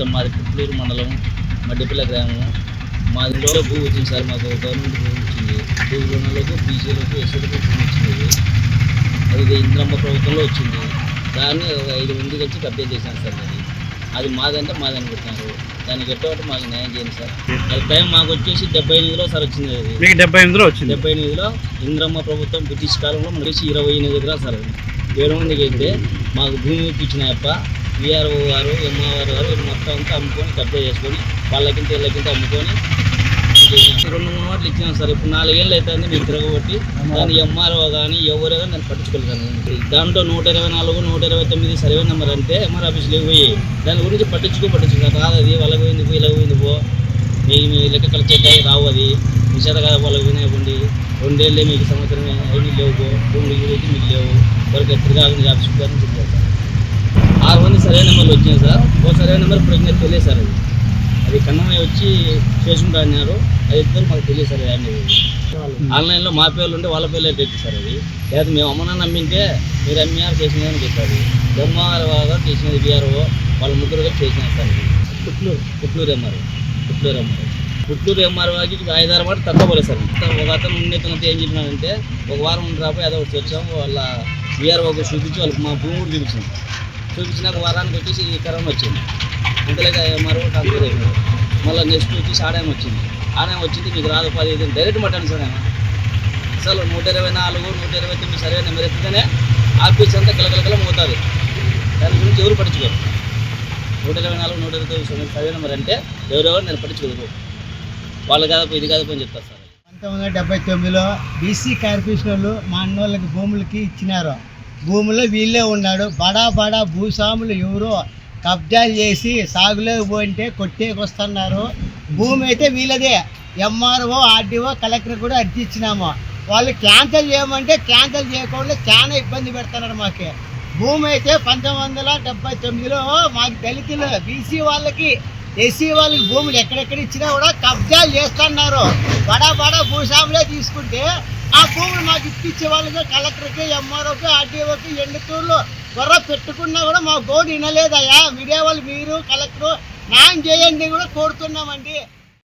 ప్రభుత్వం మాది పుట్లూరు మండలం మడ్డిపల్లి గ్రామం మాది ఇంట్లో భూ వచ్చింది సార్ మాకు గవర్నమెంట్ భూ వచ్చింది. భూ రుణాలకు బీసీలకు ఎస్సీలకు భూ వచ్చింది. అది ఇంద్రమ్మ ప్రభుత్వంలో వచ్చింది. దాన్ని ఒక ఐదు మంది కలిసి కబ్జా చేశాను సార్ అది అది మాదంటే మాది అనుకుంటున్నారు. దానికి ఎటువంటి మాకు న్యాయం చేయండి సార్. అది టైం మాకు వచ్చేసి డెబ్బై ఎనిమిదిలో సార్ వచ్చింది అది. మీకు డెబ్బై ఎనిమిదిలో వచ్చింది? డెబ్బై ఎనిమిదిలో ఇంద్రమ్మ ప్రభుత్వం బ్రిటిష్ కాలంలో మనకి ఇరవై ఎనిమిది ఎకరాలు సార్. ఏడు మందికి అయితే మాకు భూమి ఇప్పించినాయప్ప విఆర్ఓ గారు ఎంఆర్ఓ గారు మొత్తం అంతా అమ్ముకొని కబ్జా చేసుకొని వాళ్ళకింత వీళ్ళకింత అమ్ముకొని రెండు మూడు మాటలు ఇచ్చినాం సార్. ఇప్పుడు నాలుగేళ్ళు అవుతుంది మీరు తిరగబట్టి. దాని ఎంఆర్ఓ కానీ ఎవరో కానీ నేను పట్టించుకోలేదు దాంట్లో నూట ఇరవై నాలుగు నూట ఇరవై తొమ్మిది సర్వే నెంబర్ అంటే ఎంఆర్ ఆఫీస్లో పోయి దాని గురించి పట్టించుకో పట్టించుకో. కాదు అది. వాళ్ళకి పోయింది పో ఇలా పోయింది పో. మీ లెక్క లెక్క కలిసేటాయి రావు అది. విషాద కాదు వాళ్ళకి వినాయకుండి రెండేళ్ళే మీకు సంవత్సరమే ఐదు లేవు భూములు గురించి మీకు లేవు. వరకు తిరగాలని ఆఫీస్కి చెప్పారు. సరైన నెంబర్లు వచ్చినాయి సార్. ఓ సరైన నెంబర్ ఇప్పుడు ఇంకా తెలియదు సార్ అది. అది కన్నమయ్య వచ్చి చేసుకుంటా అన్నారు. అది ఇద్దరు మాకు తెలియదు సార్ అనేది. ఆన్లైన్లో మా పేర్లు ఉంటే వాళ్ళ పేర్లు ఎట్టి సార్ అది. లేదా మేము అమ్మనా నమ్మింటే మీరు అమ్మారు చేసినది అని చెప్పారు. గారు చేసినది బీఆర్ఓ వాళ్ళ ముగ్గురు గారు చేసినారు సార్ అది. Putluru? Putluru MR Putluru MR Putluru MR వారికి ఐదారు మాట తక్కువ పోలేదు సార్. ఒక అతను ఉన్నతనతో ఏం చెప్పినాడంటే ఒక వారం ఉండి రాబోయి అదో ఒకటి వచ్చాము వాళ్ళ బీఆర్ఓకి చూపించి వాళ్ళకి మా భూమి కూడా చూపించాం. చూపించిన వారానికి వచ్చేసి ఈ కరోనా వచ్చింది. ఇంతలేక ఎంఆర్ఓ ట్రాన్స్ఫర్ అయిపోయింది మళ్ళీ నెక్స్ట్ వచ్చేసి ఆదాయం వచ్చింది. ఆదాయం వచ్చింది మీకు రాదు పది ఐదు డైరెక్ట్ మటన్ సార్ ఆయన. అసలు నూట ఇరవై నాలుగు నూట ఇరవై తొమ్మిది సరైన నెంబర్ ఎత్తితేనే ఆఫీస్ అంతా కలకలకల మోతుంది. దాని గురించి ఎవరు పట్టించుకోరు. నూట ఇరవై నాలుగు నూట ఇరవై తొమ్మిది సరైన నెంబర్ అంటే ఎవరెవరు నేను పట్టించుకోరు. వాళ్ళు కాదు ఇది కాదు అని చెప్తారు సార్. పంతొమ్మిది వందల డెబ్బై తొమ్మిదిలో బీసీ కార్పొరేషన్లు మా అన్నోళ్ళకి భూములకి ఇచ్చినారు. భూములో వీళ్ళే ఉన్నాడు. బడా బడా భూస్వాములు ఎవరో కబ్జాలు చేసి సాగులో పోయింటే కొట్టేకొస్తున్నారు. భూమి అయితే వీళ్ళదే. ఎంఆర్ఓ ఆర్డీఓ కలెక్టర్ కూడా అర్జీ ఇచ్చినాము. వాళ్ళు క్యాన్సిల్ చేయమంటే క్యాన్సిల్ చేయకుండా చాలా ఇబ్బంది పెడుతున్నారు మాకు. భూమి అయితే పంతొమ్మిది వందల డెబ్బై తొమ్మిదిలో మాకు దళితులు బీసీ వాళ్ళకి ఎస్సీ వాళ్ళకి భూములు ఎక్కడెక్కడ ఇచ్చినా కూడా కబ్జాలు చేస్తున్నారు. బడా బడా భూస్వాములే తీసుకుంటే ఆ భూములు మాకు ఇప్పించే వాళ్ళకి కలెక్టర్కి ఎంఆర్ఓకి ఆర్డీఓకి ఎండుతూరులో గొర్ర పెట్టుకున్నా కూడా మా గోడు వినలేదయ్యా. మీడియా వాళ్ళు మీరు కలెక్టర్ న్యాయం చేయండి కూడా కోరుతున్నామండి.